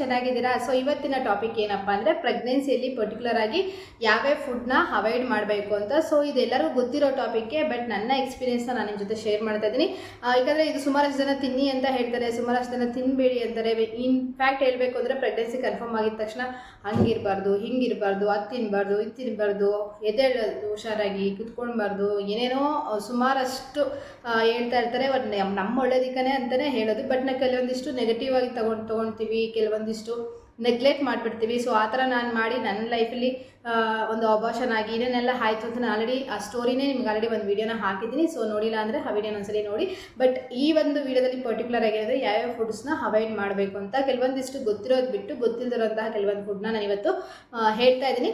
ಚೆನ್ನಾಗಿದ್ದೀರಾ? ಸೊ ಇವತ್ತಿನ ಟಾಪಿಕ್ ಏನಪ್ಪ ಅಂದರೆ ಪ್ರೆಗ್ನೆನ್ಸಿಯಲ್ಲಿ ಪರ್ಟಿಕ್ಯುಲರ್ ಆಗಿ ಯಾವ್ಯಾವ ಫುಡ್ನ ಅವಾಯ್ಡ್ ಮಾಡಬೇಕು ಅಂತ. ಸೊ ಇದೆಲ್ಲರಿಗೂ ಗೊತ್ತಿರೋ ಟಾಪಿಕ್ಗೆ ಬಟ್ ನನ್ನ ಎಕ್ಸ್ಪೀರಿಯನ್ಸ್ನ ನಾನು ನಿಮ್ಮ ಜೊತೆ ಶೇರ್ ಮಾಡ್ತಾ ಇದ್ದೀನಿ. ಯಾಕಂದರೆ ಇದು ಸುಮಾರಷ್ಟು ಜನ ತಿನ್ನಿ ಅಂತ ಹೇಳ್ತಾರೆ, ಸುಮಾರಷ್ಟು ಜನ ತಿನ್ನಬೇಡಿ ಅಂತಾರೆ. ಇನ್ ಫ್ಯಾಕ್ಟ್ ಹೇಳಬೇಕು ಅಂದರೆ ಪ್ರೆಗ್ನೆನ್ಸಿ ಕನ್ಫರ್ಮ್ ಆಗಿದ ತಕ್ಷಣ ಹಂಗಿರಬಾರ್ದು, ಹಿಂಗಿರಬಾರ್ದು, ಅದು ತಿನ್ನಬಾರ್ದು ಇದು ತಿನ್ನಬಾರ್ದು ಎದ್ದೇಳೋದು ಹುಷಾರಾಗಿ ಕುತ್ಕೊಳ್ಬಾರ್ದು, ಏನೇನೋ ಸುಮಾರಷ್ಟು ಹೇಳ್ತಾ ಇರ್ತಾರೆ. ನಮ್ಮ ಒಳ್ಳೇದಕ್ಕನೇ ಅಂತಲೇ ಹೇಳೋದು. ಬಟ್ ನಾವು ಕೆಲವೊಂದಿಷ್ಟು ನೆಗೆಟಿವ್ ಆಗಿ ತಗೊಂಡು ತೊಗೊಳ್ತೀವಿ ಕೆಲವೊಂದಿಷ್ಟು ನೆಗ್ಲೆಕ್ಟ್ ಮಾಡಿಬಿಡ್ತೀವಿ. ಸೊ ಆ ಥರ ನಾನು ಮಾಡಿ ನನ್ನ ಲೈಫಲ್ಲಿ ಒಂದು ಅಬಾಷನ್ ಆಗಿ ಏನೇನೆಲ್ಲ ಆಯಿತು ಅಂತ ನಾನು ಆಲ್ರೆಡಿ ಆ ಸ್ಟೋರಿನೇ ನಿಮ್ಗೆ ಆಲ್ರೆಡಿ ಒಂದು ವೀಡಿಯೋನ ಹಾಕಿದ್ದೀನಿ. ಸೊ ನೋಡಿಲ್ಲ ಅಂದರೆ ಆ ವಿಡಿಯೋನ ಒಂದ್ಸಲಿ ನೋಡಿ. ಬಟ್ ಈ ಒಂದು ವೀಡಿಯೋದಲ್ಲಿ ಪರ್ಟಿಕ್ಯುಲರ್ ಆಗಿ ಹೇಳಿದ್ರೆ ಯಾವ್ಯಾವ ಫುಡ್ಸ್ನ ಅವಾಯ್ಡ್ ಮಾಡಬೇಕು ಅಂತ ಕೆಲವೊಂದಿಷ್ಟು ಗೊತ್ತಿರೋದು ಬಿಟ್ಟು ಗೊತ್ತಿಲ್ಲದಿರೋಂತಹ ಕೆಲವೊಂದು ಫುಡ್ನ ನಾನು ಇವತ್ತು ಹೇಳ್ತಾ ಇದ್ದೀನಿ.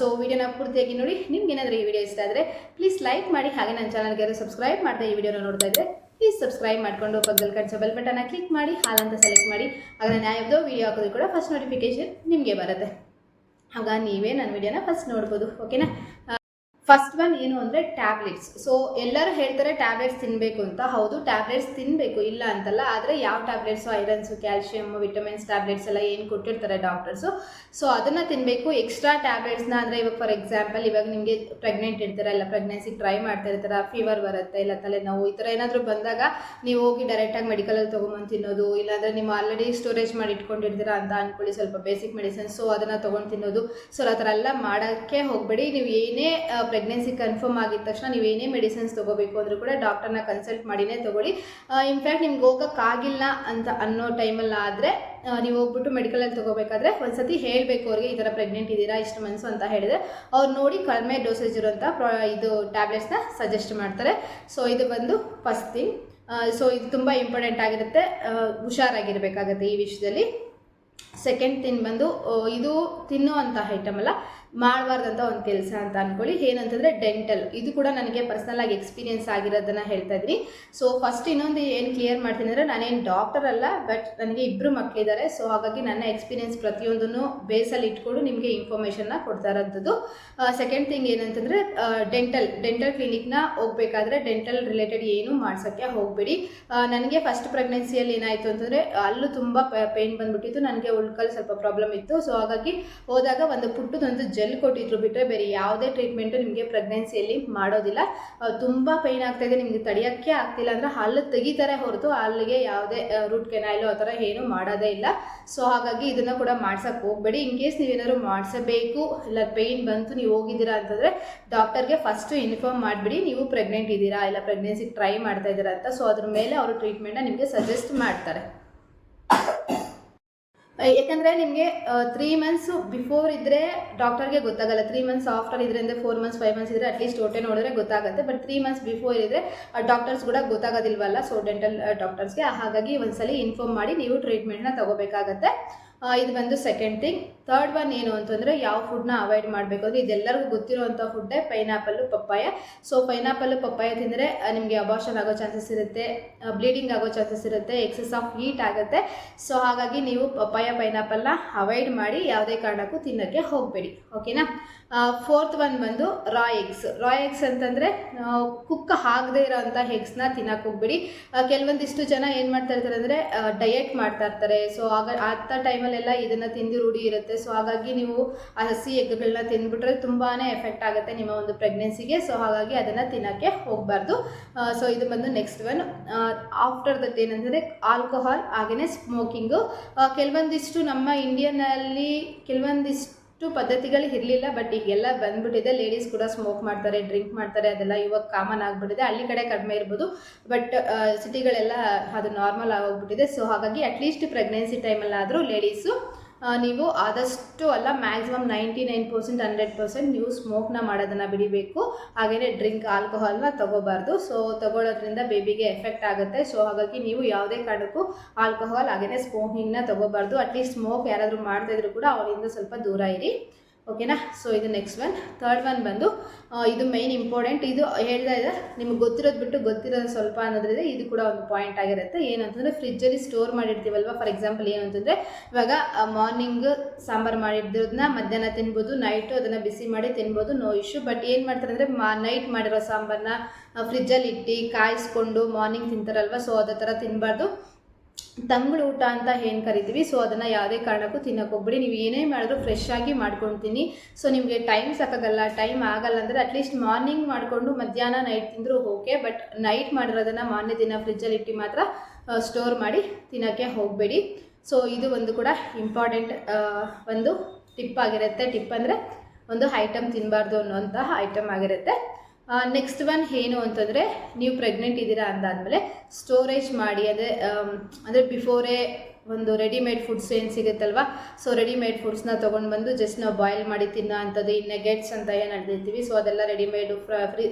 ಸೊ ವಿಡಿಯೋನ ಪೂರ್ತಿಯಾಗಿ ನೋಡಿ. ನಿಮ್ಗೆ ಏನಾದರೂ ಈ ವಿಡಿಯೋ ಇಷ್ಟ ಆದರೆ ಪ್ಲೀಸ್ ಲೈಕ್ ಮಾಡಿ. ಹಾಗೆ ನನ್ನ ಚಾನಲ್ಗೆ ಸಬ್ಸ್ಕ್ರೈಬ್ ಮಾಡ್ತಾ ಈ ವಿಡಿಯೋನ ನೋಡ್ತಾ ಇದ್ದರೆ ಪ್ಲೀಸ್ ಸಬ್ಸ್ಕ್ರೈಬ್ ಮಾಡ್ಕೊಂಡು ಪಕ್ಕದಲ್ಲಿ ಕಟ್ಸೋ ಬೆಲ್ ಬಟನ್ನ ಕ್ಲಿಕ್ ಮಾಡಿ, ಹಾಲ್ ಅಂತ ಸೆಲೆಕ್ಟ್ ಮಾಡಿ. ಆಗ ನಾನು ಯಾವುದೋ ವಿಡಿಯೋ ಹಾಕೋದು ಕೂಡ ಫಸ್ಟ್ ನೋಟಿಫಿಕೇಶನ್ ನಿಮಗೆ ಬರುತ್ತೆ. ಆಗ ನೀವೇ ನನ್ನ ವಿಡಿಯೋನ ಫಸ್ಟ್ ನೋಡ್ಬೋದು ಓಕೆನಾ ಫಸ್ಟ್ ಒನ್ ಏನು ಅಂದರೆ ಟ್ಯಾಬ್ಲೆಟ್ಸ್ ಸೊ ಎಲ್ಲರೂ ಹೇಳ್ತಾರೆ ಟ್ಯಾಬ್ಲೆಟ್ಸ್ ತಿನ್ನಬೇಕು ಅಂತ. ಹೌದು ಟ್ಯಾಬ್ಲೆಟ್ಸ್ ತಿನ್ನಬೇಕು ಇಲ್ಲ ಅಂತಲ್ಲ. ಆದರೆ ಯಾವ tablets irons calcium vitamins tablets ಎಲ್ಲ ಏನು ಕೊಟ್ಟಿರ್ತಾರೆ ಡಾಕ್ಟರ್ಸು ಸೊ ಅದನ್ನು ತಿನ್ನಬೇಕು ಎಕ್ಸ್ಟ್ರಾ ಟ್ಯಾಬ್ಲೆಟ್ಸ್ನ ಅಂದರೆ ಇವಾಗ ಫಾರ್ ಎಕ್ಸಾಂಪಲ್ ಇವಾಗ ನಿಮಗೆ ಪ್ರೆಗ್ನೆಂಟ್ ಇರ್ತಾರೆ, ಇಲ್ಲ ಪ್ರೆಗ್ನೆನ್ಸಿಗೆ ಟ್ರೈ ಮಾಡ್ತಾ ಇರ್ತಾರೆ ಫೀವರ್ ಬರುತ್ತೆ, ಇಲ್ಲ ತಲೆನೋವು, ಈ ಥರ ಏನಾದರೂ ಬಂದಾಗ ನೀವು ಹೋಗಿ ಡೈರೆಕ್ಟಾಗಿ ಮೆಡಿಕಲಲ್ಲಿ ತೊಗೊಂಬಂದು ತಿನ್ನೋದು, ಇಲ್ಲಾಂದರೆ ನೀವು ಆಲ್ರೆಡಿ ಸ್ಟೋರೇಜ್ ಮಾಡಿ ಇಟ್ಕೊಂಡಿರ್ತೀರಾ ಅಂತ ಅಂದ್ಕೊಳ್ಳಿ ಸ್ವಲ್ಪ ಬೇಸಿಕ್ ಮೆಡಿಸಿನ್ಸ್ ಸೊ ಅದನ್ನು ತೊಗೊಂಡು ತಿನ್ನೋದು. ಸೊ ಆ ಥರ ಎಲ್ಲ ಮಾಡೋಕ್ಕೆ ಹೋಗಬೇಡಿ. ನೀವು ಏನೇ ಪ್ರೆಗ್ನೆನ್ಸಿ ಕನ್ಫರ್ಮ್ ಆಗಿದ ತಕ್ಷಣ ನೀವು ಏನೇ ಮೆಡಿಸಿನ್ಸ್ ತೊಗೋಬೇಕು ಅಂದರೂ ಕೂಡ ಡಾಕ್ಟರ್ನ ಕನ್ಸಲ್ಟ್ ಮಾಡಿನೇ ತೊಗೊಳ್ಳಿ. ಇನ್ಫ್ಯಾಕ್ಟ್ ನಿಮ್ಗೆ ಹೋಗೋಕ್ಕಾಗಿಲ್ಲ ಅಂತ ಅನ್ನೋ ಟೈಮಲ್ಲಿ ಆದರೆ ನೀವು ಹೋಗ್ಬಿಟ್ಟು ಮೆಡಿಕಲಲ್ಲಿ ತೊಗೋಬೇಕಾದ್ರೆ ಒಂದ್ಸತಿ ಹೇಳಬೇಕು ಅವ್ರಿಗೆ ಈ ಥರ ಪ್ರೆಗ್ನೆಂಟ್ ಇದ್ದೀರಾ, ಇಷ್ಟು ಮನಸ್ಸು ಅಂತ ಹೇಳಿದರೆ. ಅವ್ರು ನೋಡಿ ಕಡಿಮೆ ಡೋಸೇಜ್ ಇರುವಂಥ ಪ್ರಾ, ಇದು ಟ್ಯಾಬ್ಲೆಟ್ಸ್ನ ಸಜೆಸ್ಟ್ ಮಾಡ್ತಾರೆ. ಸೊ ಇದು ಬಂದು ಫಸ್ಟ್ ಥಿಂಗ್ ಸೊ ಇದು ತುಂಬ ಇಂಪಾರ್ಟೆಂಟ್ ಆಗಿರುತ್ತೆ. ಹುಷಾರಾಗಿರಬೇಕಾಗತ್ತೆ ಈ ವಿಷಯದಲ್ಲಿ. ಸೆಕೆಂಡ್ ತಿನ್ ಬಂದು ಇದು ತಿನ್ನುವಂಥ ಐಟಮ್ ಅಲ್ಲ. ಮಾಡಬಾರ್ದಂಥ ಒಂದು ಕೆಲಸ ಅಂತ ಅಂದ್ಕೊಳ್ಳಿ ಏನಂತಂದರೆ ಡೆಂಟಲ್ ಇದು ಕೂಡ ನನಗೆ ಪರ್ಸನಲ್ ಆಗಿ ಎಕ್ಸ್ಪೀರಿಯೆನ್ಸ್ ಆಗಿರೋದನ್ನು ಹೇಳ್ತಾ ಇದ್ದೀನಿ. ಸೊ ಫಸ್ಟ್ ಇನ್ನೊಂದು ಏನು ಕ್ಲಿಯರ್ ಮಾಡ್ತೀನಿ ಅಂದರೆ ನಾನೇನು ಡಾಕ್ಟರ್ ಅಲ್ಲ ಬಟ್ ನನಗೆ ಇಬ್ಬರು ಮಕ್ಕಳಿದ್ದಾರೆ ಸೊ ಹಾಗಾಗಿ ನನ್ನ ಎಕ್ಸ್ಪೀರಿಯೆನ್ಸ್ ಪ್ರತಿಯೊಂದನ್ನು ಬೇಸಲ್ಲಿ ಇಟ್ಕೊಂಡು ನಿಮಗೆ ಇನ್ಫಾರ್ಮೇಷನ್ನ ಕೊಡ್ತಾ ಇರೋಂಥದ್ದು. ಸೆಕೆಂಡ್ ಥಿಂಗ್ ಏನಂತಂದರೆ ಡೆಂಟಲ್ ಡೆಂಟಲ್ ಕ್ಲಿನಿಕ್ನ ಹೋಗಬೇಕಾದ್ರೆ ಡೆಂಟಲ್ ರಿಲೇಟೆಡ್ ಏನು ಮಾಡ್ಸೋಕ್ಕೆ ಹೋಗಬೇಡಿ. ನನಗೆ ಫಸ್ಟ್ ಪ್ರೆಗ್ನೆನ್ಸಿಯಲ್ಲಿ ಏನಾಯಿತು ಅಂತಂದರೆ, ಅಲ್ಲೂ ತುಂಬ ಪೇಯ್ನ್ ಬಂದ್ಬಿಟ್ಟಿತ್ತು. ನನಗೆ ಉಳ್ಕಲ್ಲಿ ಸ್ವಲ್ಪ ಪ್ರಾಬ್ಲಮ್ ಇತ್ತು. ಸೊ ಹಾಗಾಗಿ ಹೋದಾಗ ಒಂದು ಪುಟ್ಟದೊಂದು ಜೆಲ್ ಕೊಟ್ಟಿದ್ರು ಬಿಟ್ಟರೆ ಬೇರೆ ಯಾವುದೇ ಟ್ರೀಟ್ಮೆಂಟು ನಿಮಗೆ ಪ್ರೆಗ್ನೆನ್ಸಿಯಲ್ಲಿ ಮಾಡೋದಿಲ್ಲ. ತುಂಬ ಪೇಯ್ನ್ ಇದೆ, ನಿಮಗೆ ತಡೆಯೋಕ್ಕೆ ಆಗ್ತಿಲ್ಲ ಅಂದರೆ ಹಲ್ಲು ತೆಗಿತಾರೆ ಹೊರತು ಅಲ್ಲಿಗೆ ಯಾವುದೇ ರೂಟ್ ಕೆನಾಯ್ಲು ಆ ಥರ ಏನೂ ಮಾಡೋದೇ ಇಲ್ಲ. ಸೊ ಹಾಗಾಗಿ ಇದನ್ನು ಕೂಡ ಮಾಡ್ಸೋಕ್ಕೆ ಹೋಗಬೇಡಿ. ಇನ್ ಕೇಸ್ ನೀವೇನಾದ್ರು ಮಾಡಿಸಬೇಕು, ಇಲ್ಲ ಪೇಯ್ನ್ ಬಂತು, ನೀವು ಹೋಗಿದ್ದೀರಾ ಅಂತಂದರೆ ಡಾಕ್ಟರ್ಗೆ ಫಸ್ಟು ಇನ್ಫಾರ್ಮ್ ಮಾಡಿಬಿಡಿ. ನೀವು ಪ್ರೆಗ್ನೆಂಟ್ ಇದ್ದೀರಾ, ಇಲ್ಲ ಪ್ರೆಗ್ನೆನ್ಸಿಗೆ ಟ್ರೈ ಮಾಡ್ತಾ ಇದ್ದೀರಾ ಅಂತ. ಸೊ ಅದ್ರ ಮೇಲೆ ಅವರು ಟ್ರೀಟ್ಮೆಂಟನ್ನ ನಿಮಗೆ ಸಜೆಸ್ಟ್ ಮಾಡ್ತಾರೆ. ಯಾಕಂದರೆ ನಿಮಗೆ ತ್ರೀ ಮಂತ್ಸ್ ಬಿಫೋರ್ ಇದ್ದರೆ ಡಾಕ್ಟರ್ಗೆ ಗೊತ್ತಾಗಲ್ಲ. ತ್ರೀ ಮಂತ್ಸ್ ಆಫ್ಟರ್ ಇದ್ರೆ ಅಂದರೆ ಫೋರ್ ಮಂತ್ಸ್ ಫೈವ್ ಮಂತ್ಸ್ ಇದ್ದರೆ ಅಟ್ಲೀಸ್ಟ್ ಹೊಟ್ಟೆ ನೋಡಿದ್ರೆ ಗೊತ್ತಾಗುತ್ತೆ. ಬಟ್ ತ್ರೀ ಮಂತ್ಸ್ ಬಿಫೋರ್ ಇದ್ದರೆ ಡಾಕ್ಟರ್ಸ್ ಕೂಡ ಗೊತ್ತಾಗೋದಿಲ್ವಲ್ಲ? ಸೊ ಡೆಂಟಲ್ ಡಾಕ್ಟರ್ಸ್ಗೆ ಹಾಗಾಗಿ ಒಂದ್ಸಲಿ ಇನ್ಫಾರ್ಮ್ ಮಾಡಿ ನೀವು ಟ್ರೀಟ್ಮೆಂಟ್ನ ತಗೋಬೇಕಾಗತ್ತೆ. ಇದು ಬಂದು ಸೆಕೆಂಡ್ ಥಿಂಗ್ ಥರ್ಡ್ ಒನ್ ಏನು ಅಂತಂದರೆ ಯಾವ ಫುಡ್ನ ಅವಾಯ್ಡ್ ಮಾಡಬೇಕು ಅಂದರೆ ಇದೆಲ್ಲರಿಗೂ ಗೊತ್ತಿರುವಂಥ ಫುಡ್ಡೇ pineapple papaya so pineapple papaya ತಿಂದರೆ ನಿಮಗೆ ಅಬಾರ್ಷನ್ ಆಗೋ ಚಾನ್ಸಸ್ ಇರುತ್ತೆ ಬ್ಲೀಡಿಂಗ್ ಆಗೋ ಚಾನ್ಸಸ್ ಇರುತ್ತೆ ಎಕ್ಸಸ್ ಆಫ್ ಹೀಟ್ ಆಗುತ್ತೆ. ಸೊ ಹಾಗಾಗಿ ನೀವು ಪಪ್ಪಾಯ ಪೈನಾಪಲ್ನ ಅವಾಯ್ಡ್ ಮಾಡಿ ಯಾವುದೇ ಕಾರಣಕ್ಕೂ ತಿನ್ನೋಕ್ಕೆ ಹೋಗಬೇಡಿ. ಓಕೆನಾ ಫೋರ್ತ್ ಒನ್ ಬಂದು ರಾ ಎಗ್ಸ್ ರಾ ಎಗ್ಸ್ ಅಂತಂದರೆ ಕುಕ್ ಆಗದೆ ಇರೋವಂಥ ಎಗ್ಸ್ನ ತಿನ್ನೋಕೆ ಹೋಗ್ಬೇಡಿ. ಕೆಲವೊಂದಿಷ್ಟು ಜನ ಏನು ಮಾಡ್ತಾ ಇರ್ತಾರೆ ಅಂದರೆ ಡಯಟ್ ಮಾಡ್ತಾ ಇರ್ತಾರೆ. ಸೊ ಆಗ ಅಂಥ ಟೈಮಲ್ಲೆಲ್ಲ ಇದನ್ನು ತಿಂದು ರೂಢಿ ಇರುತ್ತೆ. ಸೊ ಹಾಗಾಗಿ ನೀವು ಆ ಹಸಿ ಎಗ್ಗಳನ್ನ ತಿಂದ್ಬಿಟ್ರೆ ತುಂಬಾ ಎಫೆಕ್ಟ್ ಆಗುತ್ತೆ ನಿಮ್ಮ ಒಂದು ಪ್ರೆಗ್ನೆನ್ಸಿಗೆ ಸೊ ಹಾಗಾಗಿ ಅದನ್ನು ತಿನ್ನೋಕ್ಕೆ ಹೋಗಬಾರ್ದು. ಸೊ ಇದು ಬಂದು ನೆಕ್ಸ್ಟ್ ಒನ್ ಆಫ್ಟರ್ ದಟ್ ಏನಂತಂದರೆ ಆಲ್ಕೋಹಾಲ್ ಹಾಗೆಯೇ ಸ್ಮೋಕಿಂಗು ಕೆಲವೊಂದಿಷ್ಟು ನಮ್ಮ ಇಂಡಿಯನ್ನಲ್ಲಿ ಕೆಲವೊಂದಿಷ್ಟು ಪದ್ಧತಿಗಳು ಇರಲಿಲ್ಲ ಬಟ್ ಈಗೆಲ್ಲ ಬಂದ್ಬಿಟ್ಟಿದೆ. ಲೇಡೀಸ್ ಕೂಡ ಸ್ಮೋಕ್ ಮಾಡ್ತಾರೆ ಡ್ರಿಂಕ್ ಮಾಡ್ತಾರೆ, ಅದೆಲ್ಲ ಇವಾಗ ಕಾಮನ್ ಆಗಿಬಿಟ್ಟಿದೆ. ಹಳ್ಳಿ ಕಡೆ ಕಡಿಮೆ ಇರ್ಬೋದು ಬಟ್ ಸಿಟಿಗಳೆಲ್ಲ ಅದು ನಾರ್ಮಲ್ ಆಗೋಗ್ಬಿಟ್ಟಿದೆ ಸೊ ಹಾಗಾಗಿ ಅಟ್ಲೀಸ್ಟ್ ಪ್ರೆಗ್ನೆನ್ಸಿ ಟೈಮಲ್ಲಾದರೂ ಲೇಡೀಸು ನೀವು ಆದಷ್ಟು ಅಲ್ಲ maximum ninety nine percent hundred percent ನೀವು ಸ್ಮೋಕ್ನ ಮಾಡೋದನ್ನು ಬಿಡಬೇಕು. ಹಾಗೆಯೇ ಡ್ರಿಂಕ್ ಆಲ್ಕೋಹಾಲ್ನ ತಗೋಬಾರ್ದು. ಸೊ ತಗೊಳ್ಳೋದ್ರಿಂದ ಬೇಬಿಗೆ ಎಫೆಕ್ಟ್ ಆಗುತ್ತೆ. ಸೊ ಹಾಗಾಗಿ ನೀವು ಯಾವುದೇ ಕಾರಣಕ್ಕೂ ಆಲ್ಕೋಹಾಲ್ ಹಾಗೆಯೇ ಸ್ಮೋಕಿಂಗ್ನ ತಗೋಬಾರ್ದು. ಅಟ್ಲೀಸ್ಟ್ ಸ್ಮೋಕ್ ಯಾರಾದರೂ ಮಾಡ್ತಾ ಇದ್ರು ಕೂಡ ಅವರಿಂದ ಸ್ವಲ್ಪ ದೂರ ಇರಿ. ಓಕೆನಾ ಸೊ ಇದು ನೆಕ್ಸ್ಟ್ ಒನ್ ಥರ್ಡ್ ಒನ್ ಬಂದು ಇದು ಮೈನ್ ಇಂಪಾರ್ಟೆಂಟ್ ಇದು ಹೇಳ್ತಾ ಇದೆ, ನಿಮ್ಗೆ ಗೊತ್ತಿರೋದು ಬಿಟ್ಟು ಗೊತ್ತಿರೋದು ಸ್ವಲ್ಪ ಅನ್ನೋದ್ರಿಂದ ಇದು ಕೂಡ ಒಂದು ಪಾಯಿಂಟ್ ಆಗಿರುತ್ತೆ. ಏನಂತಂದರೆ ಫ್ರಿಜ್ಜಲ್ಲಿ ಸ್ಟೋರ್ ಮಾಡಿರ್ತೀವಲ್ವ? ಫಾರ್ ಎಕ್ಸಾಂಪಲ್ ಏನು ಅಂತಂದರೆ, ಇವಾಗ ಮಾರ್ನಿಂಗ್ ಸಾಂಬಾರು ಮಾಡಿದ್ರದನ್ನ ಮಧ್ಯಾಹ್ನ ತಿನ್ಬೋದು ನೈಟು ಅದನ್ನು ಬಿಸಿ ಮಾಡಿ ತಿನ್ಬೋದು ನೋ ಇಶ್ಯೂ ಬಟ್ ಏನು ಮಾಡ್ತಾರೆ ಅಂದರೆ, ಮಾ ನೈಟ್ ಮಾಡಿರೋ ಸಾಂಬಾರನ್ನ ಫ್ರಿಜ್ಜಲ್ಲಿ ಇಟ್ಟು ಕಾಯಿಸ್ಕೊಂಡು ಮಾರ್ನಿಂಗ್ ತಿಂತಾರಲ್ವ? ಸೊ ಅದೇ ಥರ ತಿನ್ನಬಾರ್ದು ತಂಗಳು ಊಟ ಅಂತ ಏನು ಕರಿತೀವಿ ಸೊ ಅದನ್ನು ಯಾವುದೇ ಕಾರಣಕ್ಕೂ ತಿನ್ನೋಕೆ ಹೋಗ್ಬಿಡಿ. ನೀವು ಏನೇ ಮಾಡಿದ್ರು ಫ್ರೆಶ್ ಆಗಿ ಮಾಡ್ಕೊಳ್ತೀನಿ ಸೊ ನಿಮಗೆ ಟೈಮ್ ಸಾಕಾಗಲ್ಲ ಟೈಮ್ ಆಗಲ್ಲ ಅಂದರೆ ಅಟ್ಲೀಸ್ಟ್ ಮಾರ್ನಿಂಗ್ ಮಾಡಿಕೊಂಡು ಮಧ್ಯಾಹ್ನ ನೈಟ್ ತಿಂದರೂ ಓಕೆ ಬಟ್ ನೈಟ್ ಮಾಡಿರೋದನ್ನು ಮಾರನೇ ದಿನ ಫ್ರಿಜ್ಜಲ್ಲಿ ಇಟ್ಟು ಮಾತ್ರ ಸ್ಟೋರ್ ಮಾಡಿ ತಿನ್ನೋಕ್ಕೆ ಹೋಗಬೇಡಿ. ಸೊ ಇದು ಒಂದು ಕೂಡ ಇಂಪಾರ್ಟೆಂಟ್ ಒಂದು ಟಿಪ್ ಆಗಿರುತ್ತೆ. ಟಿಪ್ ಅಂದರೆ ಒಂದು ಐಟಮ್ ತಿನ್ನಬಾರ್ದು ಅನ್ನೋಂತಹ ಐಟಮ್ ಆಗಿರುತ್ತೆ. ನೆಕ್ಸ್ಟ್ ಒನ್ ಏನು ಅಂತಂದರೆ ನೀವು ಪ್ರೆಗ್ನೆಂಟ್ ಇದ್ದೀರಾ ಅಂದಾದಮೇಲೆ ಸ್ಟೋರೇಜ್ ಮಾಡಿ ಅದೇ ಅಂದರೆ ಬಿಫೋರೇ ಒಂದು ರೆಡಿಮೇಡ್ ಫುಡ್ಸ್ ಏನು ಸಿಗುತ್ತಲ್ವ? ಸೊ ರೆಡಿಮೇಡ್ ಫುಡ್ಸ್ನ ತೊಗೊಂಡು ಬಂದು ಜಸ್ಟ್ ನಾವು ಬಾಯ್ಲ್ ಮಾಡಿ ತಿನ್ನೋ ಅಂಥದ್ದು ನೆಗೆಟ್ಸ್ ಅಂತ ಏನು ನಡೆದಿರ್ತೀವಿ ಸೊ ಅದೆಲ್ಲ ರೆಡಿಮೇಡು ಫ್ರೀ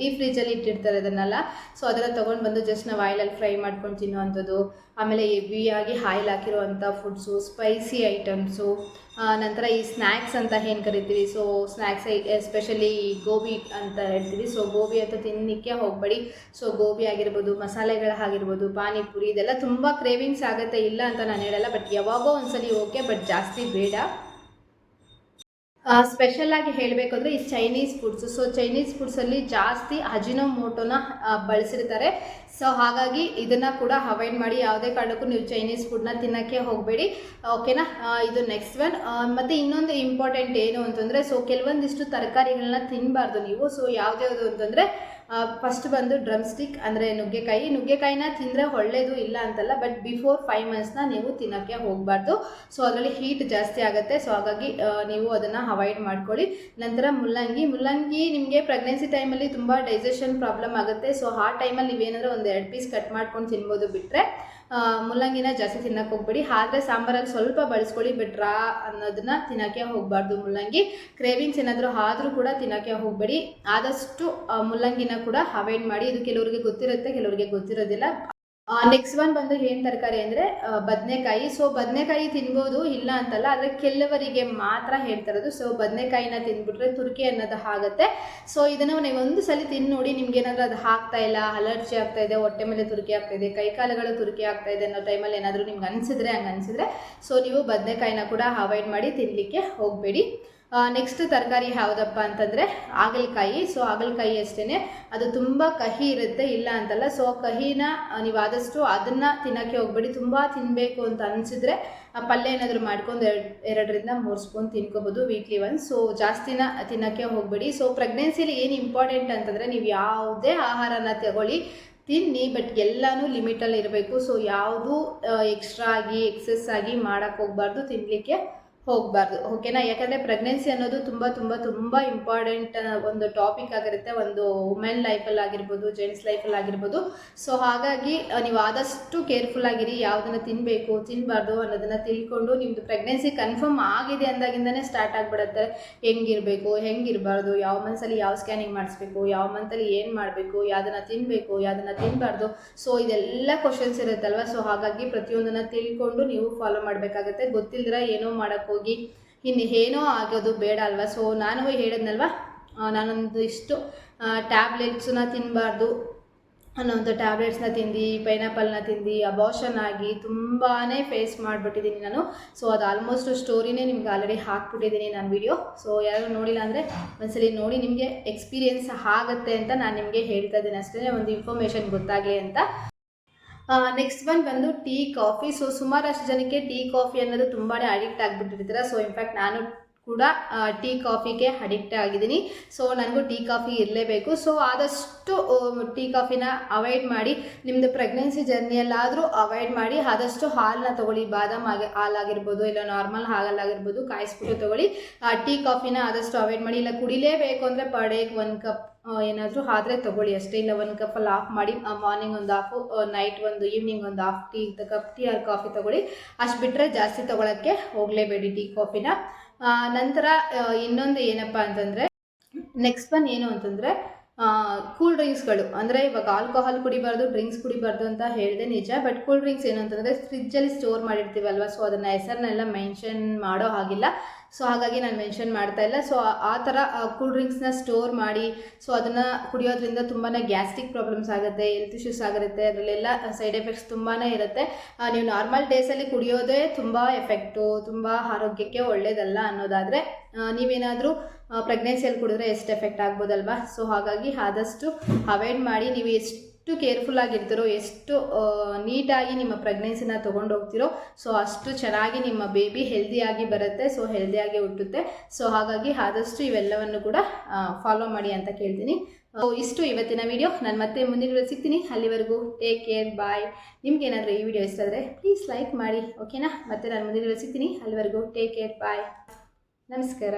ಡೀಪ್ ಫ್ರೀಜಲ್ಲಿ ಇಟ್ಟಿರ್ತಾರೆ ಅದನ್ನೆಲ್ಲ ಸೊ ಅದೆಲ್ಲ ತೊಗೊಂಡು ಬಂದು ಜಸ್ಟ್ ನಾವು ಆಯಿಲಲ್ಲಿ ಫ್ರೈ ಮಾಡ್ಕೊಂಡು ತಿನ್ನೋ ಅಂಥದ್ದು. ಆಮೇಲೆ ಹೆವಿಯಾಗಿ ಆಯಿಲ್ ಹಾಕಿರುವಂಥ ಫುಡ್ಸು ಸ್ಪೈಸಿ ಐಟಮ್ಸು ನಂತರ ಈ ಸ್ನ್ಯಾಕ್ಸ್ ಅಂತ ಏನು ಕರಿತೀವಿ? ಸೊ ಸ್ನ್ಯಾಕ್ಸ್ ಎಸ್ಪೆಷಲಿ ಗೋಬಿ ಅಂತ ಹೇಳ್ತೀವಿ. ಸೊ ಗೋಬಿ ಅಂತ ತಿನ್ನಲಿಕ್ಕೆ ಹೋಗಬೇಡಿ. ಸೊ ಗೋಬಿ ಆಗಿರ್ಬೋದು ಮಸಾಲೆಗಳಾಗಿರ್ಬೋದು ಪಾನಿಪುರಿ, ಇದೆಲ್ಲ ತುಂಬ ಕ್ರೇವಿಂಗ್ಸ್ ಆಗುತ್ತೆ. ಇಲ್ಲ ಅಂತ ನಾನು ಹೇಳಲ್ಲ ಬಟ್ ಯಾವಾಗೋ ಒಂದ್ಸಲಿ ಓಕೆ ಬಟ್ ಜಾಸ್ತಿ ಬೇಡ. ಸ್ಪೆಷಲ್ ಆಗಿ ಹೇಳಬೇಕು ಅಂದರೆ ಈ ಚೈನೀಸ್ ಫುಡ್ಸ್ ಸೊ ಚೈನೀಸ್ ಫುಡ್ಸಲ್ಲಿ ಜಾಸ್ತಿ ಅಜಿನೋಮೋಟೋನ ಬಳಸಿರ್ತಾರೆ. ಸೊ ಹಾಗಾಗಿ ಇದನ್ನು ಕೂಡ ಅವಾಯ್ಡ್ ಮಾಡಿ, ಯಾವುದೇ ಕಾರಣಕ್ಕೂ ನೀವು ಚೈನೀಸ್ ಫುಡ್ನ ತಿನ್ನೋಕ್ಕೆ ಹೋಗಬೇಡಿ. ಓಕೆನಾ ಇದು ನೆಕ್ಸ್ಟ್ ಒನ್ ಮತ್ತು ಇನ್ನೊಂದು ಇಂಪಾರ್ಟೆಂಟ್ ಏನು ಅಂತಂದರೆ ಸೊ ಕೆಲವೊಂದಿಷ್ಟು ತರಕಾರಿಗಳನ್ನ ತಿನ್ನಬಾರ್ದು ನೀವು. ಸೊ ಯಾವುದ್ಯಾವುದು ಅಂತಂದರೆ ಫಸ್ಟ್ ಬಂದು ಡ್ರಮ್ ಸ್ಟಿಕ್ ಅಂದರೆ ನುಗ್ಗೆಕಾಯಿ. ನುಗ್ಗೆಕಾಯಿನ ತಿಂದರೆ ಒಳ್ಳೆಯದು ಇಲ್ಲ ಅಂತಲ್ಲ ಬಟ್ ಬಿಫೋರ್ ಫೈವ್ ಮಂತ್ಸ್ನ ನೀವು ತಿನ್ನೋಕ್ಕೆ ಹೋಗಬಾರ್ದು. ಸೊ ಅದರಲ್ಲಿ ಹೀಟ್ ಜಾಸ್ತಿ ಆಗುತ್ತೆ. ಸೊ ಹಾಗಾಗಿ ನೀವು ಅದನ್ನು ಅವಾಯ್ಡ್ ಮಾಡ್ಕೊಳ್ಳಿ. ನಂತರ ಮುಲ್ಲಂಗಿ. ಮುಲ್ಲಂಗಿ ನಿಮಗೆ ಪ್ರೆಗ್ನೆನ್ಸಿ ಟೈಮಲ್ಲಿ ತುಂಬ ಡೈಜೆಷನ್ ಪ್ರಾಬ್ಲಮ್ ಆಗುತ್ತೆ. ಸೊ ಆ ಟೈಮಲ್ಲಿ ನೀವೇನಾದರೂ ಒಂದು ಎರಡು ಪೀಸ್ ಕಟ್ ಮಾಡ್ಕೊಂಡು ತಿನ್ಬೋದು ಬಿಟ್ಟರೆ ಮುಲ್ಲಂಗಿನ ಜಾಸ್ತಿ ತಿನ್ನಕ್ಕೆ ಹೋಗ್ಬೇಡಿ. ಆದರೆ ಸಾಂಬಾರಲ್ಲಿ ಸ್ವಲ್ಪ ಬಳಸ್ಕೊಳ್ಳಿ, ಬಿಟ್ರಾ ಅನ್ನೋದನ್ನ ತಿನ್ನೋಕ್ಕೆ ಹೋಗಬಾರ್ದು ಮುಲ್ಲಂಗಿ. ಕ್ರೇವಿಂಗ್ಸ್ ಏನಾದರೂ ಆದರೂ ಕೂಡ ತಿನ್ನೋಕ್ಕೆ ಹೋಗಬೇಡಿ. ಆದಷ್ಟು ಮುಲ್ಲಂಗಿನ ಕೂಡ ಅವಾಯ್ಡ್ ಮಾಡಿ. ಇದು ಕೆಲವರಿಗೆ ಗೊತ್ತಿರುತ್ತೆ, ಕೆಲವರಿಗೆ ಗೊತ್ತಿರೋದಿಲ್ಲ. ನೆಕ್ಸ್ಟ್ ಒನ್ ಬಂದು ಏನು ತರಕಾರಿ ಅಂದರೆ ಬದನೆಕಾಯಿ. ಸೊ ಬದನೆಕಾಯಿ ತಿನ್ಬೋದು, ಇಲ್ಲ ಅಂತಲ್ಲ, ಆದರೆ ಕೆಲವರಿಗೆ ಮಾತ್ರ ಹೇಳ್ತಾ ಇರೋದು ಸೊ ಬದನೆಕಾಯಿನ ತಿಂದ್ಬಿಟ್ರೆ ತುರ್ಕಿ ಅನ್ನೋದು ಆಗುತ್ತೆ. ಸೊ ಇದನ್ನು ನೀವು ಒಂದು ಸಲ ತಿಂದು ನೋಡಿ, ನಿಮ್ಗೆ ಏನಾದರೂ ಅದು ಆಗ್ತಾ ಇಲ್ಲ ಅಲರ್ಜಿ ಆಗ್ತಾ ಇದೆ, ಹೊಟ್ಟೆ ಮೇಲೆ ತುರ್ಕಿ ಆಗ್ತಾ ಇದೆ, ಕೈ ಕಾಲುಗಳು ತುರ್ಕಿ ಆಗ್ತಾ ಇದೆ ಅನ್ನೋ ಟೈಮಲ್ಲಿ ಏನಾದರೂ ನಿಮ್ಗೆ ಅನಿಸಿದ್ರೆ, ಹಂಗೆ ಅನಿಸಿದ್ರೆ ಸೊ ನೀವು ಬದನೆಕಾಯಿನ ಕೂಡ ಅವಾಯ್ಡ್ ಮಾಡಿ ತಿನ್ನಲಿಕ್ಕೆ ಹೋಗಬೇಡಿ. ನೆಕ್ಸ್ಟ್ ತರಕಾರಿ ಯಾವುದಪ್ಪ ಅಂತಂದರೆ ಹಾಗಲಕಾಯಿ. ಸೊ ಹಾಗಲಕಾಯಿ ಅಷ್ಟೇ ಅದು ತುಂಬ ಕಹಿ ಇರುತ್ತೆ, ಇಲ್ಲ ಅಂತಲ್ಲ. ಸೊ ಕಹಿನ ನೀವು ಆದಷ್ಟು ಅದನ್ನು ತಿನ್ನೋಕ್ಕೆ ಹೋಗ್ಬೇಡಿ. ತುಂಬ ತಿನ್ನಬೇಕು ಅಂತ ಅನಿಸಿದ್ರೆ ಪಲ್ಯ ಏನಾದರೂ ಮಾಡ್ಕೊಂಡು ಎರಡು, ಎರಡರಿಂದ ಮೂರು ಸ್ಪೂನ್ ತಿನ್ಕೋಬೋದು ವೀಕ್ಲಿ ಒನ್ ಸೊ ಜಾಸ್ತಿನ ತಿನ್ನೋಕ್ಕೆ ಹೋಗಬೇಡಿ. ಸೊ ಪ್ರೆಗ್ನೆನ್ಸಿಲಿ ಏನು ಇಂಪಾರ್ಟೆಂಟ್ ಅಂತಂದರೆ ನೀವು ಯಾವುದೇ ಆಹಾರನ ತಗೊಳ್ಳಿ. ತಿನ್ನಿ ಬಟ್ ಎಲ್ಲನೂ ಲಿಮಿಟಲ್ಲಿ ಇರಬೇಕು ಸೊ ಯಾವುದೂ ಎಕ್ಸ್ಟ್ರಾ ಆಗಿ ಎಕ್ಸೆಸ್ ಆಗಿ ಮಾಡೋಕ್ಕೆ ಹೋಗ್ಬಾರ್ದು ತಿನ್ನಲಿಕ್ಕೆ ಹೋಗಬಾರ್ದು. ಓಕೆನಾ ಯಾಕಂದರೆ ಪ್ರೆಗ್ನೆನ್ಸಿ ಅನ್ನೋದು ತುಂಬ ತುಂಬ ತುಂಬ ಇಂಪಾರ್ಟೆಂಟ್ ಒಂದು ಟಾಪಿಕ್ ಆಗಿರುತ್ತೆ. ಒಂದು ವುಮೆನ್ ಲೈಫಲ್ಲಿ ಆಗಿರ್ಬೋದು ಜೆಂಟ್ಸ್ ಲೈಫಲ್ಲಿ ಆಗಿರ್ಬೋದು. ಸೊ ಹಾಗಾಗಿ ನೀವು ಆದಷ್ಟು ಕೇರ್ಫುಲ್ ಆಗಿರಿ. ಯಾವುದನ್ನು ತಿನ್ನಬೇಕು ತಿನ್ನಬಾರ್ದು ಅನ್ನೋದನ್ನು ತಿಳ್ಕೊಂಡು ನಿಮ್ಮದು ಪ್ರೆಗ್ನೆನ್ಸಿ ಕನ್ಫರ್ಮ್ ಆಗಿದೆ ಅಂದಾಗಿಂದನೇ ಸ್ಟಾರ್ಟ್ ಆಗಿಬಿಡುತ್ತೆ. ಹೆಂಗಿರಬೇಕು, ಹೆಂಗಿರಬಾರ್ದು? ಯಾವ ಮಂತ್ಸಲ್ಲಿ ಯಾವ ಸ್ಕ್ಯಾನಿಂಗ್ ಮಾಡಿಸ್ಬೇಕು? ಯಾವ ಮಂತಲ್ಲಿ ಏನು ಮಾಡಬೇಕು? ಯಾವುದನ್ನು ತಿನ್ನಬೇಕು ಯಾವುದನ್ನು ತಿನ್ನಬಾರ್ದು ಸೊ ಇದೆಲ್ಲ ಕ್ವಶನ್ಸ್ ಇರುತ್ತಲ್ವ? ಸೊ ಹಾಗಾಗಿ ಪ್ರತಿಯೊಂದನ್ನು ತಿಳ್ಕೊಂಡು ನೀವು ಫಾಲೋ ಮಾಡಬೇಕಾಗುತ್ತೆ. ಗೊತ್ತಿಲ್ದಿರ ಏನೋ ಮಾಡೋಕ್ಕೆ ಹೋಗಿ, ಇನ್ನು ಏನೋ ಆಗೋದು ಬೇಡ ಅಲ್ವಾ? ಸೊ ನಾನು ಹೇಳಿದ್ನಲ್ವಾ? ನಾನೊಂದು ಇಷ್ಟು ಟ್ಯಾಬ್ಲೆಟ್ಸನ್ನ ತಿನ್ನಬಾರ್ದು ಅನ್ನೋಂಥ ಟ್ಯಾಬ್ಲೆಟ್ಸ್ನ ತಿಂದು ಪೈನಾಪಲ್ನ ತಿಂದು ಅಬಾಷನ್ ಆಗಿ ತುಂಬಾ ಫೇಸ್ ಮಾಡಿಬಿಟ್ಟಿದ್ದೀನಿ ನಾನು. ಸೊ ಅದು ಆಲ್ಮೋಸ್ಟ್ ಸ್ಟೋರಿನೇ ನಿಮ್ಗೆ ಆಲ್ರೆಡಿ ಹಾಕ್ಬಿಟ್ಟಿದ್ದೀನಿ ನಾನು ವಿಡಿಯೋ ಸೊ ಯಾರು ನೋಡಿಲ್ಲ ಅಂದರೆ ಒಂದ್ಸಲಿ ನೋಡಿ, ನಿಮಗೆ ಎಕ್ಸ್ಪೀರಿಯೆನ್ಸ್ ಆಗುತ್ತೆ ಅಂತ ನಾನು ನಿಮಗೆ ಹೇಳ್ತಾ ಇದ್ದೀನಿ. ಅಷ್ಟೇ ಒಂದು ಇನ್ಫಾರ್ಮೇಷನ್ ಗೊತ್ತಾಗಲಿ ಅಂತ. ನೆಕ್ಸ್ಟ್ ಒನ್ ಬಂದು ಟೀ ಕಾಫಿ ಸೊ ಸುಮಾರಷ್ಟು ಜನಕ್ಕೆ ಟೀ ಕಾಫಿ ಅನ್ನೋದು ತುಂಬಾ ಅಡಿಕ್ಟ್ ಆಗಿಬಿಟ್ಟಿರ್ತೀರ. ಸೊ ಇನ್ಫ್ಯಾಕ್ಟ್ ನಾನು ಕೂಡ ಟೀ ಕಾಫಿಗೆ ಅಡಿಕ್ಟ್ ಆಗಿದ್ದೀನಿ. ಸೊ ನನಗೂ ಟೀ ಕಾಫಿ ಇರಲೇಬೇಕು. ಸೊ ಆದಷ್ಟು ಟೀ ಕಾಫಿನ ಅವಾಯ್ಡ್ ಮಾಡಿ ನಿಮ್ಮದು ಪ್ರೆಗ್ನೆನ್ಸಿ ಜರ್ನಿಯಲ್ಲಾದರೂ ಅವಾಯ್ಡ್ ಮಾಡಿ, ಆದಷ್ಟು ಹಾಲನ್ನ ತೊಗೊಳ್ಳಿ. ಬಾದಾಮ್ ಆಗಿ ಹಾಲಾಗಿರ್ಬೋದು, ಇಲ್ಲ ನಾರ್ಮಲ್ ಹಾಲಲ್ಲಾಗಿರ್ಬೋದು, ಕಾಯಿಸ್ಬಿಟ್ಟು ತೊಗೊಳ್ಳಿ. ಟೀ ಕಾಫಿನ ಆದಷ್ಟು ಅವಾಯ್ಡ್ ಮಾಡಿ. ಇಲ್ಲ, ಕುಡಿಲೇಬೇಕು ಅಂದರೆ ಪರ್ ಡೇಗೆ ಒಂದು ಕಪ್ ಏನಾದರೂ ಆದರೆ ತೊಗೊಳ್ಳಿ ಅಷ್ಟೇ. ಇಲ್ಲ ಒಂದು ಕಪ್ಪಲ್ಲಿ ಆಫ್ ಮಾಡಿ ಮಾರ್ನಿಂಗ್ ಒಂದು ಹಾಫು ನೈಟ್ ಒಂದು ಈವ್ನಿಂಗ್ ಒಂದು half tea cup tea or coffee ತೊಗೊಳ್ಳಿ. ಅಷ್ಟು ಬಿಟ್ಟರೆ ಜಾಸ್ತಿ ತೊಗೊಳಕ್ಕೆ ಹೋಗಲೇಬೇಡಿ ಟೀ ಕಾಫಿನ ನಂತರ ಇನ್ನೊಂದು ಏನಪ್ಪ ಅಂತಂದರೆ ನೆಕ್ಸ್ಟ್ ಒನ್ ಏನು ಅಂತಂದರೆ ಕೂಲ್ ಡ್ರಿಂಕ್ಸ್ಗಳು ಅಂದರೆ ಇವಾಗ ಆಲ್ಕೋಹಾಲ್ ಕುಡಿಬಾರ್ದು ಡ್ರಿಂಕ್ಸ್ ಕುಡಿಬಾರ್ದು ಅಂತ ಹೇಳಿದೆ ನಿಜ. ಬಟ್ ಕೂಲ್ ಡ್ರಿಂಕ್ಸ್ ಏನು ಅಂತಂದರೆ ಫ್ರಿಜ್ಜಲ್ಲಿ ಸ್ಟೋರ್ ಮಾಡಿರ್ತೀವಲ್ವ? ಸೊ ಅದನ್ನು ಹೆಸರನ್ನೆಲ್ಲ ಮೆನ್ಷನ್ ಮಾಡೋ ಹಾಗಿಲ್ಲ. ಸೊ ಹಾಗಾಗಿ ನಾನು ಮೆನ್ಷನ್ ಮಾಡ್ತಾ ಇಲ್ಲ. ಸೊ ಆ ಥರ ಕೂಲ್ ಡ್ರಿಂಕ್ಸ್ನ ಸ್ಟೋರ್ ಮಾಡಿ ಸೊ ಅದನ್ನು ಕುಡಿಯೋದ್ರಿಂದ ತುಂಬಾ ಗ್ಯಾಸ್ಟ್ರಿಕ್ ಪ್ರಾಬ್ಲಮ್ಸ್ ಆಗುತ್ತೆ ಹೆಲ್ತ್ ಇಶ್ಯೂಸ್ ಆಗಿರುತ್ತೆ ಅದರಲ್ಲೆಲ್ಲ ಸೈಡ್ ಎಫೆಕ್ಟ್ಸ್ ತುಂಬಾ ಇರುತ್ತೆ. ನೀವು ನಾರ್ಮಲ್ ಡೇಸಲ್ಲಿ ಕುಡಿಯೋದೇ ತುಂಬ ಎಫೆಕ್ಟು ತುಂಬ ಆರೋಗ್ಯಕ್ಕೆ ಒಳ್ಳೇದಲ್ಲ ಅನ್ನೋದಾದರೆ ನೀವೇನಾದರೂ ಪ್ರೆಗ್ನೆನ್ಸಿಯಲ್ಲಿ ಕುಡಿದ್ರೆ ಎಷ್ಟು ಎಫೆಕ್ಟ್ ಆಗ್ಬೋದಲ್ವಾ? ಸೊ ಹಾಗಾಗಿ ಆದಷ್ಟು ಅವಾಯ್ಡ್ ಮಾಡಿ, ನೀವು ಎಷ್ಟು ಎಷ್ಟು ಕೇರ್ಫುಲ್ ಆಗಿರ್ತೀರೋ, ಎಷ್ಟು ನೀಟಾಗಿ ನಿಮ್ಮ ಪ್ರೆಗ್ನೆನ್ಸಿನ ತೊಗೊಂಡು ಹೋಗ್ತಿರೋ ಸೊ ಅಷ್ಟು ಚೆನ್ನಾಗಿ ನಿಮ್ಮ ಬೇಬಿ ಹೆಲ್ದಿಯಾಗಿ ಬರುತ್ತೆ ಸೊ ಹೆಲ್ದಿಯಾಗಿ ಹುಟ್ಟುತ್ತೆ. ಸೊ ಹಾಗಾಗಿ ಆದಷ್ಟು ಇವೆಲ್ಲವನ್ನು ಕೂಡ ಫಾಲೋ ಮಾಡಿ ಅಂತ ಕೇಳ್ತೀನಿ. ಸೊ ಇಷ್ಟು ಇವತ್ತಿನ ವಿಡಿಯೋ ನಾನು ಮತ್ತೆ ಮುಂದಿನ ವಿಡಿಯೋ ಸಿಗ್ತೀನಿ. ಅಲ್ಲಿವರೆಗೂ ಟೇಕ್ ಕೇರ್ ಬಾಯ್ ನಿಮ್ಗೇನಾದರೂ ಈ ವಿಡಿಯೋ ಇಷ್ಟ ಆದರೆ ಪ್ಲೀಸ್ ಲೈಕ್ ಮಾಡಿ ಓಕೆನಾ ಮತ್ತೆ ನಾನು ಮುಂದಿನ ವಿಡಿಯೋ ಸಿಗ್ತೀನಿ. ಅಲ್ಲಿವರೆಗೂ ಟೇಕ್ ಕೇರ್ ಬಾಯ್ ನಮಸ್ಕಾರ.